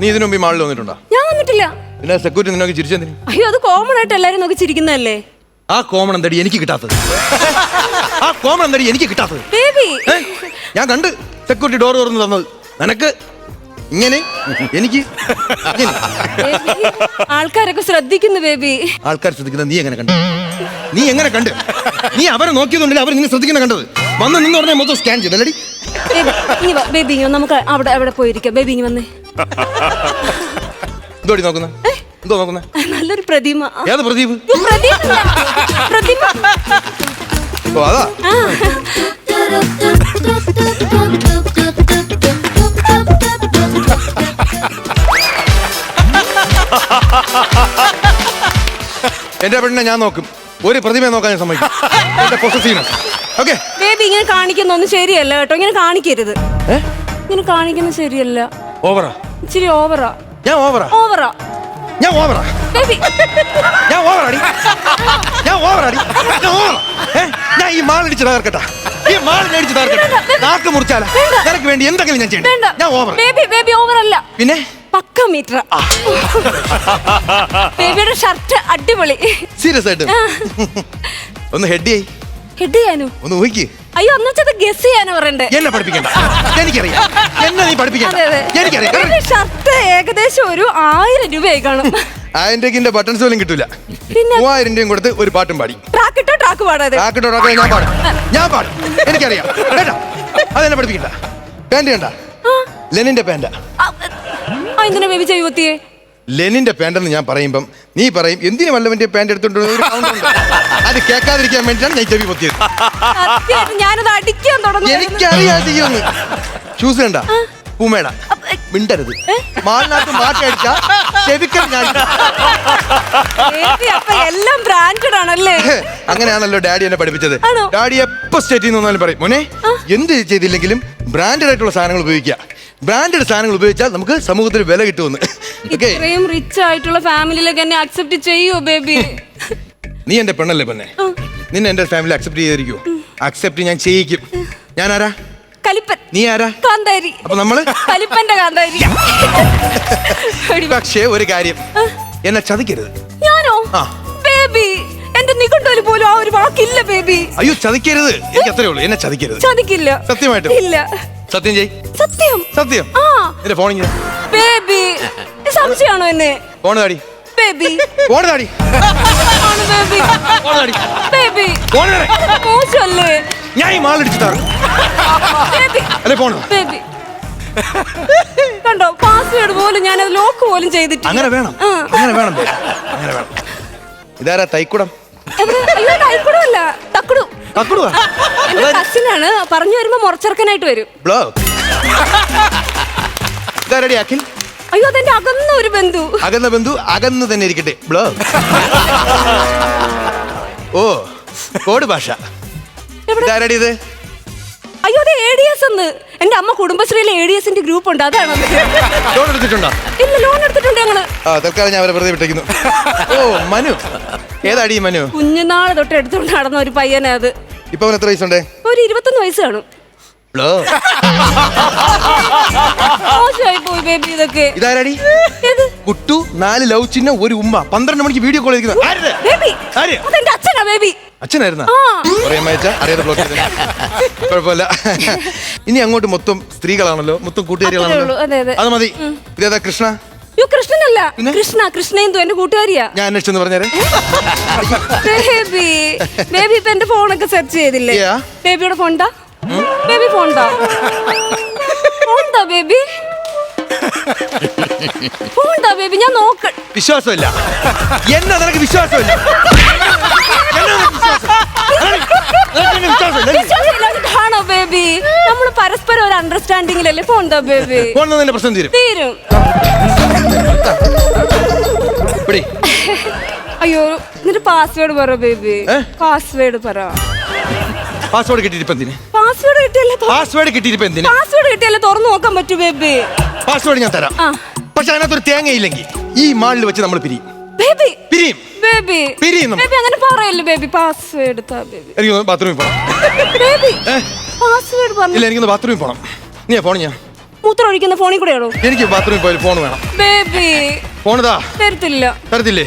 നീ ഇതിനു മുമ്പ് മാളിൽ വന്നിട്ടുണ്ടോ? ഞാൻ വന്നിട്ടില്ല. പിന്നെ സെക്യൂരിറ്റി നിന്നൊക്കെ ചിരിച്ചെന്തിന്? അയ്യോ അത് കോമൺ ആയിട്ട് എല്ലാരും നോക്കി ചിരിക്കുന്നല്ലേ ആ കോമൺ എന്തടി എനിക്ക് കിട്ടാത്തത്? ആ കോമൺ എന്തടി എനിക്ക് കിട്ടാത്തത്? ബേബി ഏ? ഞാൻ കണ്ട് സെക്യൂരിറ്റി ഡോർ തുറന്നു തന്നത്. നിനക്ക്? ഇങ്ങനെ? എനിക്ക്? ഇങ്ങനെ. ബേബി, ആൾക്കാരൊക്കെ ശ്രദ്ധിക്കുന്നു ബേബി ആൾക്കാർ ശ്രദ്ധിക്കുന്നത് നീ എങ്ങനെ കണ്ടു? നീ എങ്ങനെ കണ്ടു? നീ അവരെ നോക്കിയതുകൊണ്ടല്ലേ അവർ നിന്നെ ശ്രദ്ധിക്കുന്ന കണ്ടത്? വന്ന് നിന്ന് പറഞ്ഞാൽ മൊത്തം സ്കാൻ ചെയ്തല്ലടി ബേബി ഇനി വാ. ബേബി വാ, നമുക്ക് അവിടെ അവിടെ പോയിരിക്കാം. ബേബി ഇനി വന്നേ. എന്തോടി നോക്കുന്ന? എന്തോ നോക്കുന്ന? നല്ലൊരു പ്രതിമ. ഏത് പ്രദീപ്? അയ്യോ, പ്രതിമ പ്രതിമ ഓ അതാ. ആ. എന്റെ പെണ്ണിനെ ഞാൻ നോക്കും. ഒരു പ്രതിമയെ നോക്കാൻ ഞാൻ സമ്മതിക്കും. എന്റെ പൊസസീവ്നെസ് ഓക്കെ ബേബി ഇങ്ങനെ കാണിക്കുന്നൊന്നും ശരിയല്ല കേട്ടോ. ഇങ്ങനെ കാണിക്കരുത്. ഇങ്ങനെ കാണിക്കുന്നത് ശരിയല്ല. ഓവറാ ഇച്ചിരി ഓവറാ. ഞാൻ ഓവറാ. ഓവറാ. ഞാൻ ഓവറാ. ബേബി. ഞാൻ ഓവറാടി. ഞാൻ ഓവറാടി. ഞാൻ ഓവറാ. ഞാൻ ഈ മാൾ ഇടിച്ച് തകർക്കട്ടാ. ഈ മാൾ ഇടിച്ച് തകർക്കട്ടെ. നാക്ക് മുറിച്ചാല. നിനക്ക് വേണ്ടി എന്തെങ്കിലും ഞാൻ ചെയ്യണം വേണ്ട. ഞാൻ ഓവർ ബേബി ബേബി ഓവർ അല്ല പിന്നെ? പക്ക മീറ്റർ ബേബിയുടെ ഷർട്ട് അടിപൊളി. സീരിയസ് ആയിട്ട്. ഒന്ന് ഹെഡ് ചെയ് ഹെഡ് ചെയ്യാനോ? ഒന്ന് ഊഹിക്ക്. അയ്യോ അന്ന് വെച്ചത് ഗസ് ചെയ്യാനോ പറയണ്ടേ. എന്നെ പഠിപ്പിക്കണ്ട. എനിക്കറിയാം. എന്നെ നീ പഠിപ്പിക്കണ്ട. എനിക്കറിയാം. ഏകദേശം ഒരു ആയിരം രൂപയായി കാണും. ആയിരം ബട്ടൺസ് പോലും കിട്ടൂല? മൂവായിരം രൂപയും കൊടുത്ത് ഒരു പാട്ടും പാടി. ട്രാക്ക് ഇട്ടോ? ട്രാക്ക് പാടാതെ? ട്രാക്ക് ഇട്ടോ? ട്രാക്ക് ഞാൻ പാടും. ഞാൻ പാടും. എനിക്കറിയാം. കേട്ടാ? അതെന്നെ പഠിപ്പിക്കണ്ട. പാന്റ് കണ്ട? ലെനിന്റെ പാന്റാ ആ എന്തിനാ ബേബി ചെയ്യുവത്തിയെ ലെനിന്റെ പാന്റെന്ന് ഞാൻ പറയുമ്പം നീ പറയും എന്തിനു വല്ലവന്റെ പാന്റ് എടുത്തോണ്ട്. അത് കേൾക്കാതിരിക്കാൻ വേണ്ടിയിട്ടാണ് ഞാൻ ചെവി പൊത്തിയത്. ഞാനത് അടിക്കാൻ തുടങ്ങി എനിക്കറിയാം ചെയ്യുമെന്ന് ഷൂസ് കണ്ട പൂമേട മിണ്ടരുത്. മാളിനകത്ത് മാറ്റടിച്ച ചെവിക്കൽ ഞാൻ ബേബി അപ്പൊ എല്ലാം ബ്രാൻഡഡ് ആണല്ലേ? അങ്ങനെയാണല്ലോ ഡാഡി എന്നെ പഠിപ്പിച്ചത്. ആണോ? ഡാഡി എപ്പോ സ്റ്റേറ്റിൽ നിന്ന് വന്നാലും പറയും മോനെ എന്ത് ചെയ്തില്ലെങ്കിലും ബ്രാൻഡഡ് ആയിട്ടുള്ള സാധനങ്ങൾ ഉപയോഗിക്കുക. ബ്രാൻഡഡ് സാധനങ്ങൾ ഉപയോഗിച്ചാൽ നമുക്ക് സമൂഹത്തിൽ വില കിട്ടുമെന്ന്. ഓക്കെ ഇത്രയും റിച്ച് ആയിട്ടുള്ള ഫാമിലിയിലൊക്കെ എന്നെ അക്സെപ്റ്റ് ചെയ്യോ ബേബി നീ എന്റെ പെണ്ണല്ലേ പെണ്ണെ? നിന്നെ എന്റെ ഫാമിലി അക്സെപ്റ്റ് ചെയ്തിരിക്കുമോ അക്സെപ്റ്റ് ഞാൻ ചെയ്യിക്കും. ഞാൻ ആരാ കലിപ്പൻ. നീ ആരാ? കാന്താരി. അപ്പൊ നമ്മൾ? കലിപ്പന്റെ കാന്താരി. പക്ഷേ ഒരു കാര്യം. എന്നെ ചതിക്കരുത്. ഞാനോ? ആ. ബേബി എന്റെ നിഘണ്ടുവിൽ പോലും ആ ഒരു വാക്കില്ല ബേബി. അയ്യോ ചതിക്കരുത്. എനിക്ക് അത്രേ ഉള്ളൂ എന്നെ ചതിക്കരുത്. ചതിക്കില്ല. സത്യമായിട്ടും? ഇല്ല. സത്യം ചെയ് സത്യം? സത്യം. ആ. എന്റെ ഫോണിങ് ബേബി സംശയമാണോ എന്നെ? ഫോൺ താടി ബേബി. ഫോൺ താടി ആണ് ബേബി? ഫോൺ താടി ബേബി. ഫോൺ താടി മോശമല്ലേ? ഞാൻ ഈ മാളിടിച്ചു താറും അല്ലെ ഫോണ് ബേബി കണ്ടോ? പാസ്വേഡ് പോലും ഞാൻ അത് ലോക്ക് പോലും ചെയ്തിട്ട് അങ്ങനെ വേണം. അങ്ങനെ വേണം. അങ്ങനെ വേണം. ഇതാരാ തൈക്കുടം? അയ്യോ തൈക്കുടമല്ല. തക്കുടു. തക്കുടുവാ? എന്റെ കസിനാണ്. പറഞ്ഞു വരുമ്പോ മുറച്ചെറുക്കനായിട്ട് വരും. ബ്ലോ. ഇതാരടി അഖിൽ? അയ്യോ അതെന്റെ അകന്ന ഒരു ബന്ധു. അകന്ന ബന്ധു അകന്ന് തന്നെ ഇരിക്കട്ടെ. ബ്ലോ. ഓ കോഡ് ഭാഷ. എവിടെ? ഇതാരടി ഇത്? അയ്യോ അത് എ ഡി എസ് എന്ന്. എന്റെ അമ്മ കുടുംബശ്രീയിലെ എ ഡി എസിന്റെ ഗ്രൂപ്പ് ഉണ്ട് അതാണ് അത്. ലോൺ എടുത്തിട്ടുണ്ടോ? ഇല്ല ലോൺ എടുത്തിട്ടുണ്ട് ഞങ്ങൾ. ആ തൽക്കാലം ഞാൻ അവരെ വെറുതെ വിട്ടേക്കുന്നു. ഓ മനു. ഏതാടി ഈ മനു? കുഞ്ഞുനാൾ തൊട്ട് എടുത്തുകൊണ്ട് നടന്ന ഒരു പയ്യനെ അത്. ഇപ്പൊ അവൻ എത്ര വയസ്സുണ്ട്? ഒരു ഇരുപത്തൊന്ന് വയസ്സ് കാണും. ബ്ലോ മോശമായി പോയി ബേബി ഇതൊക്കെ. ഇതാരടി? ഏത്? കുട്ടു നാല് ലവ് ചിഹ്നം ഒരു ഉമ്മ. പന്ത്രണ്ട് മണിക്ക് വീഡിയോ കോൾ ചെയ്തിരിക്കുന്നത് ബേബി ആര്? അതെന്റെ അച്ഛനാ ബേബി അച്ഛനായിരുന്ന? അറിയാതെ ബ്ലോക്ക് ചെയ്തേ. കുഴപ്പമില്ല. ഇനി അങ്ങോട്ട് മൊത്തം സ്ത്രീകളാണല്ലോ. മൊത്തം അത്രേ ഉള്ളൂ, അതെ, കൂട്ടുകാരികളാണല്ലോ അതെ. അത് മതി. ഇതേതാ കൃഷ്ണ? അയ്യോ കൃഷ്ണനല്ല. കൃഷ്ണ കൃഷ്ണേന്തു എന്റെ കൂട്ടുകാരിയാ. ഞാൻ അന്വേഷിച്ചെന്ന് പറഞ്ഞേരെ. ബേബി. ബേബി ഇപ്പൊ എന്റെ ഫോണൊക്കെ സെർച്ച് ചെയ്തില്ലേ? Yeah. ബേബിയുടെ ഫോണ്ടാ ബേബി ഫോണ്ടാ ഫോണ്ടാ ബേബി? ഫോണ്ടാ ബേബി? ഞാൻ നോക്ക. വിശ്വാസമില്ല. എന്നാ നിനക്ക് വിശ്വാസമില്ല എന്നാ നിനക്ക് വിശ്വാസം? നിനക്ക് എന്നെ വിശ്വാസമില്ല അല്ലേ? വിശ്വാസമില്ലാഞ്ഞിട്ടാണോ ബേബി. നമ്മൾ പരസ്പരം ഒരു അണ്ടർസ്റ്റാൻഡിംഗിലല്ലേ ഫോൺ ദ ബേബി? ഫോൺ തന്നെ പ്രശ്നം തീരും. തീരും. പിടി. അയ്യോ എന്നിട്ട് പാസ്വേഡ് പറ ബേബി. ഏ? പാസ്വേഡ് പറ. പാസ്വേഡ് കിട്ടിയിട്ട് എന്തിന്? പാസ്വേഡ് കിട്ടിയല്ലേ പാസ്വേഡ് കിട്ടിയിട്ട് എന്തിന്? പാസ്വേഡ് കിട്ടിയല്ലേ തുറന്നു നോക്കാൻ പറ്റൂ ബേബി. പാസ്വേഡ് ഞാൻ തരാം. ആ. പക്ഷെ അതിനകത്തൊരു തേങ്ങ ഇല്ലെങ്കിൽ ഈ മാളിൽ വെച്ച് നമ്മൾ പിരിയും. ബേബി. പിരിയും. ബേബി. പിരിയും ബേബി അങ്ങനെ പറയല്ലേ ബേബി. പാസ്വേഡ് താ ബേബി. എനിക്ക് ബാത്റൂമിൽ പോകണം ബേബി? പാസ്വേഡ് പറഞ്ഞു ഇല്ല എനിക്കൊന്ന് ബാത്റൂമിൽ പോണം. നീ ഫോൺ ഞാൻ മൂത്രം ഒഴിക്കുന്ന ഫോണിൽ കൂടെയാണോ എനിക്ക് ബാത്റൂമിൽ പോയി ഫോൺ വേണം. ബേബി. ഫോൺ ഇതാ. തരത്തില്ല. തരത്തില്ലേ.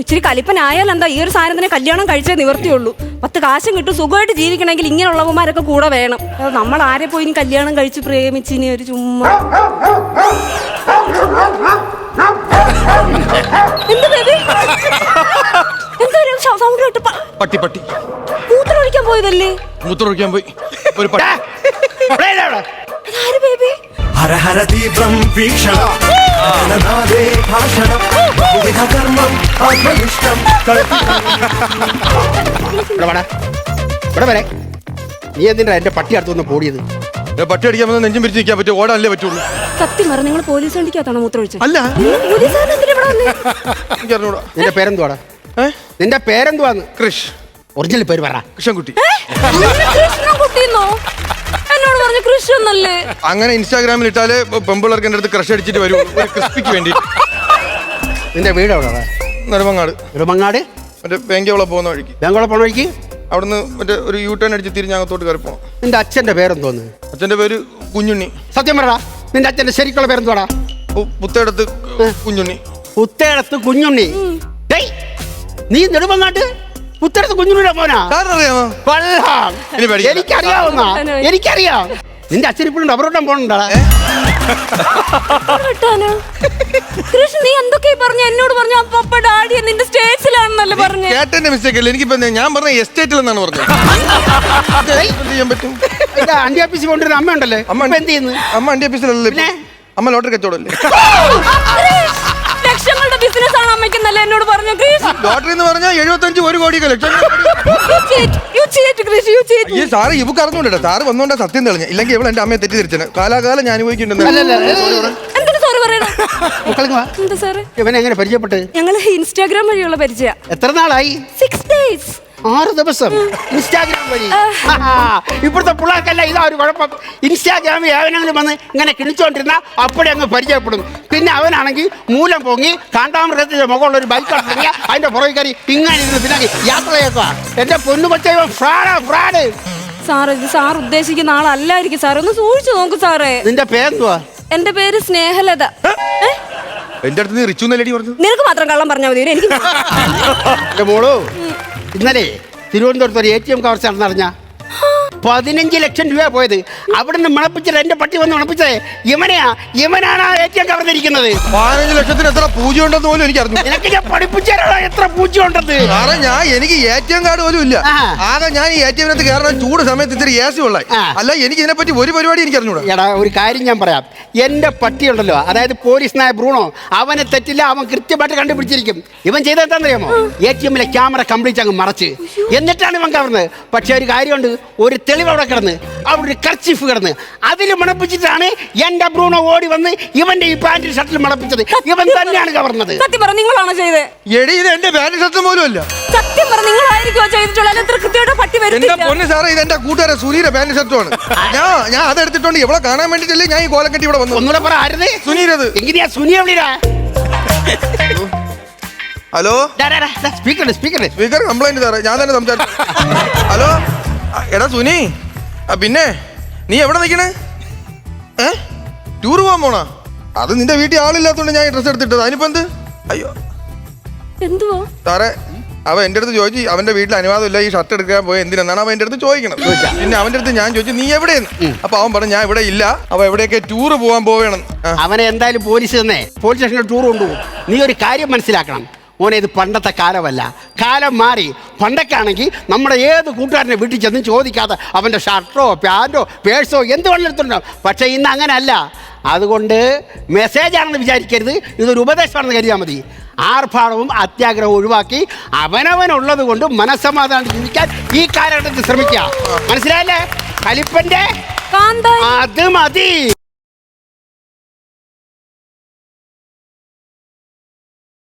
ഇച്ചിരി കലിപ്പനായാൽ എന്താ ഈ ഒരു സാധനത്തിനെ കല്യാണം കഴിച്ചേ നിവർത്തിയുള്ളൂ. പത്ത് കാശും കിട്ടും സുഖമായിട്ട് ജീവിക്കണമെങ്കിൽ ഇങ്ങനെയുള്ളവന്മാരൊക്കെ കൂടെ വേണം. നമ്മൾ ആരെ പോയി കല്യാണം കഴിച്ച് പ്രേമിച്ച് ഇനി ഒരു ചുമ്മാ? എന്ത് ബേബി? എന്താ ഒരു സൗണ്ട് പട്ടി പട്ടി. പോയതല്ലേ? മൂത്രം ഒഴിക്കാൻ പോയി. ഒരു പട്ടി അതാര് ബേബി? ഹര ഹര തീവ്രം വീക്ഷണം. ഭാഷണം. കർമ്മം ആത്മനിഷ്ഠം. ഇവിടെ വരെ. നീ എന്തിനാ എന്റെ പട്ടി അടുത്തൊന്ന് പോടിയത്? പട്ടി അടിക്കാൻ വന്ന് നെഞ്ചും പിരിച്ച് നിൽക്കാൻ പറ്റും? ഓടാനല്ലേ പറ്റുള്ളൂ. സത്യം പറഞ്ഞു നിങ്ങൾ പോലീസ് വണ്ടിക്കകത്താണോ മൂത്രം ഒഴിച്ചത്? അല്ല. പോലീസുകാരൻ എന്തിനാ ഇവിടെ വന്നേ? എനിക്ക് നിന്റെ പേരെന്തുവാടാ? നിന്റെ പേരെന്തുവാന്ന്? കൃഷ്. ഒറിജിനൽ പേര് പറ. കൃഷ്ണൻകുട്ടി. നിന്നെ കൃഷ്ണൻകുട്ടിന്നോ എന്നോട് പറഞ്ഞു കൃഷ്ണൻ എന്നല്ലേ അങ്ങനെ ഇൻസ്റ്റാഗ്രാമിൽ ഇട്ടാൽ പെമ്പിളർക്ക് എന്റെ അടുത്ത് ക്രഷ് അടിച്ചിട്ട് വരും. ഒരു ക്രിസ്പിക്ക് വേണ്ടി നിന്റെ വീട് എവിടെടാ നെടുമങ്ങാട്. നെടുമങ്ങാട്? മറ്റേ വേങ്കവള പോകുന്ന വഴിക്ക്. ബാങ്കോളം പോണ വഴിക്ക്? അവിടുന്ന് മറ്റേ ഒരു യൂ ടേൺ അടിച്ച് തിരിഞ്ഞകത്തോട്ട് കയറി പോകണം നിന്റെ അച്ഛന്റെ പേരെന്തോന്ന്? അച്ഛന്റെ പേര് കുഞ്ഞുണ്ണി. സത്യം പറടാ നിന്റെ അച്ഛന്റെ ശരിക്കുള്ള പേരെന്തോടാ? പുത്തേടത്ത് കുഞ്ഞുണ്ണി. പുത്തേടത്ത് കുഞ്ഞുണ്ണി. ഡേയ്, നീ നെടുമങ്ങാട്ട് പുത്തേടത്ത് കുഞ്ഞുണ്ണിയുടെ മോനാ. അറിയാമോ കൊള്ളാം. ഇനി പേടിക്കണ്ട. എനിക്കറിയാവുന്ന എനിക്കറിയാം. നിന്റെ അച്ഛൻ ഇപ്പോഴും ഡബറോട്ടം പോണുണ്ടാ കേട്ടാനോ കൃഷ്ണ നീ എന്തൊക്കെ പറഞ്ഞു? എന്നോട് പറഞ്ഞു അപ്പ ഡാഡി നിന്റെ സ്റ്റേറ്റ്സിലാണെന്നല്ലേ പറഞ്ഞു? കേട്ടന്റെ മിസ്റ്റേക്ക് അല്ല? എനിക്കിപ്പോ എന്താ- ഞാൻ പറഞ്ഞ എസ്റ്റേറ്റിൽ എന്നാണ് പറഞ്ഞത്. എന്ത് ചെയ്യാൻ പറ്റും? അണ്ടി ഓഫീസിൽ കൊണ്ടുവരുന്ന അമ്മ ഉണ്ടല്ലേ അമ്മ അമ്മ എന്ത് ചെയ്യുന്നു? അമ്മ അണ്ടി ഓഫീസിലല്ലേ ഇപ്പൊ? പിന്നെ? അമ്മ ലോട്ടറി കച്ചവടമല്ലേ? ബിസിനസ് എന്നോട് പറഞ്ഞു കൃഷ് ലോട്ടറി എന്ന് പറഞ്ഞാൽ എഴുപത്തഞ്ച് ഒരു കോടി ലക്ഷം. ഈ സാറ് ഇവക്ക് അറിഞ്ഞൂടെ സാറ് വന്നോണ്ട സത്യം തെളിഞ്ഞ ഇല്ലെങ്കിൽ ഇവിടെ എന്റെ അമ്മയെ തെറ്റി തെറ്റിദ്ധരിച്ചത്. കാലാകാലം ഞാൻ അനുഭവിക്കുന്നുണ്ട്. എന്തിനു സോറി പറയണം? മക്കളെ എന്താ സാറ്? ഇവനെ എങ്ങനെ പരിചയപ്പെട്ട് ഞങ്ങൾ ഇൻസ്റ്റാഗ്രാം വഴിയുള്ള പരിചയ. എത്ര നാളായി? സിക്സ് ഡേയ്സ് ആറ് ദിവസം ഇൻസ്റ്റാഗ്രാം വഴി. ഇപ്പോഴത്തെ പിള്ളേർക്കല്ല ഇതാ ഒരു കുഴപ്പം. ഇൻസ്റ്റാഗ്രാമിൽ ഏവനെങ്കിലും വന്ന് ഇങ്ങനെ കിണിച്ചോണ്ടിരുന്ന അപ്പോഴേ അങ്ങ് പരിചയപ്പെടും. പിന്നെ അവനാണെങ്കിൽ മൂലം പൊങ്ങി കാണ്ടാമൃഗത്തിന്റെ മുഖമുള്ള ഒരു ബൈക്ക് ഇറങ്ങിയ അതിന്റെ പുറകെ കയറി ഇങ്ങനെ ഇരുന്ന് പിന്നെ യാത്രയേക്കുക എന്റെ പൊന്നു കൊച്ചേ ഫ്രാഡ് ഫ്രാഡ്. സാർ ഇത് സാർ ഉദ്ദേശിക്കുന്ന ആളല്ലായിരിക്കും സാർ ഒന്ന് സൂക്ഷിച്ചു നോക്ക് സാറേ. നിന്റെ പേരെന്തുവാ? എന്റെ പേര് സ്നേഹലത. എന്റെ അടുത്ത് റിച്ചു പറഞ്ഞു നിനക്ക് മാത്രം കള്ളം പറഞ്ഞാൽ മതി. എനിക്ക് മോളു? ഇന്നലെ തിരുവനന്തപുരത്ത് ഒരു എ ടി എം കവർച്ച നടന്നറിഞ്ഞ പതിനഞ്ച് ലക്ഷം രൂപ പോയത്. അവിടുന്ന് മണപ്പിച്ചിട്ട് എന്റെ പട്ടി വന്ന് മണപ്പിച്ചത് ഇവനെയാ. ഇവനാണ് ആ എ ടി എം കവർന്നിരിക്കുന്നത് പതിനഞ്ച് ലക്ഷത്തിന് എത്ര പൂജ ഉണ്ടെന്ന് പോലും എനിക്ക് അറിഞ്ഞു നിനക്ക് ഞാൻ പഠിപ്പിച്ചാലോ എത്ര പൂജ ഉണ്ടെന്ന്? സാറേ ഞാൻ എനിക്ക് എ ടി എം കാർഡ് പോലും ഇല്ല. ആകെ ഞാൻ ഈ എ ടി എമ്മിനകത്ത് കയറണം. ചൂട് സമയത്ത് ഇത്തിരി എ സി ഉള്ള അല്ല എനിക്ക് ഇതിനെപ്പറ്റി ഒരു പരിപാടി എനിക്ക് അറിഞ്ഞൂടാ എടാ ഒരു കാര്യം ഞാൻ പറയാം. എന്റെ പട്ടിയുണ്ടല്ലോ. അതായത് പോലീസ് നായ ബ്രൂണോ അവനെ തെറ്റില്ല അവൻ കൃത്യമായിട്ട് കണ്ടുപിടിച്ചിരിക്കും. ഇവൻ ചെയ്തെന്താണെന്നറിയാമോ എ ടി എമ്മിലെ ക്യാമറ കംപ്ലീറ്റ് അങ്ങ് മറച്ച്. എന്നിട്ടാണ് ഇവൻ കവർന്നത് പക്ഷെ ഒരു കാര്യമുണ്ട് ഒരു തെളിവ് അവിടെ കിടന്ന് അവിടെ ഒരു കർച്ചിഫ് കിടന്ന്. അതിൽ മണപ്പിച്ചിട്ടാണ് എന്റെ ബ്രൂണോ ഓടി വന്ന് ഇവന്റെ ഈ പാന്റിൽ ഷർട്ടിൽ മണപ്പിച്ചത്. ഇവൻ തന്നെയാണ് കവർന്നത്. സത്യം പറഞ്ഞു നിങ്ങളാണ് ചെയ്തത്? എടി ഇത് എന്റെ പാന്റ് ഷർട്ട് പോലും അല്ല സത്യം പറ എത്ര കൃത്യമായിട്ട് പട്ടി എന്റെ വരുത്തില്ല പൊന്ന് സാറേ ഇത് എന്റെ കൂട്ടുകാരൻ സുനീര പാന്റ് ഷർട്ടുമാണ് ഞാൻ ഞാൻ അതെടുത്തിട്ടുണ്ട് ഇവിടെ കാണാൻ വേണ്ടിട്ടല്ലേ ഞാൻ ഈ കോലം കെട്ടി ഇവിടെ വന്നു ഒന്നുകൂടെ പറ ആരുത്? സുനീരത് എവിടെയാ? Hello? Speaker speaker speaker complaint സാറേ ഞാൻ തന്നെ സംസാരിച്ചു. ഹലോ? ആ, എടാ സുനി ആ പിന്നെ നീ എവിടെ നിൽക്കണേ? ഏ? ടൂർ പോകാൻ പോണോ? അത് നിന്റെ വീട്ടിൽ ആളില്ലാത്തോണ്ട് ഞാൻ ഡ്രസ് എടുത്തിട്ടത്. അതിനിപ്പോ എന്ത്? അയ്യോ. എന്തുവാ? സാറേ അവൻ എന്റെ അടുത്ത് ചോദിച്ചു അവന്റെ വീട്ടിൽ അനുവാദമില്ല ഈ ഷർട്ട് എടുക്കാൻ പോയി എന്തിനാണ് അവൻ എന്റെ അടുത്ത് ചോദിക്കണം പിന്നെ അവന്റെ അടുത്ത് ഞാൻ ചോദിച്ചു നീ എവിടെയെന്ന്? അപ്പൊ അവൻ പറഞ്ഞു ഞാൻ ഇവിടെ ഇല്ല അവ എവിടെയൊക്കെ ടൂർ പോകാൻ പോവേണം. അവനെ എന്തായാലും പോലീസ് തന്നെ. പോലീസ് സ്റ്റേഷനിൽ ടൂർ കൊണ്ടുപോകും. നീ ഒരു കാര്യം മനസ്സിലാക്കണം. മോനെ ഇത് പണ്ടത്തെ കാലമല്ല. കാലം മാറി. പണ്ടൊക്കെ ആണെങ്കിൽ നമ്മുടെ ഏത് കൂട്ടുകാരനെ വീട്ടിൽ ചെന്ന് ചോദിക്കാതെ അവന്റെ ഷർട്ടോ പാന്റോ പേഴ്സോ എന്ത് വേണമെങ്കിലും പക്ഷേ ഇന്ന് അങ്ങനെയല്ല അതുകൊണ്ട് മെസ്സേജ് ആണെന്ന് വിചാരിക്കരുത്. ഇതൊരു ഉപദേശമാണെന്ന് കരുതിയാൽ മതി. ആർഭാടവും അത്യാഗ്രഹവും ഒഴിവാക്കി അവനവനുള്ളത് കൊണ്ട് മനസ്സമാധാനം ജീവിക്കാൻ ഈ കാലഘട്ടത്തിൽ ശ്രമിക്കുക. മനസ്സിലായല്ലേ? കലിപ്പന്റെ അത് മതി.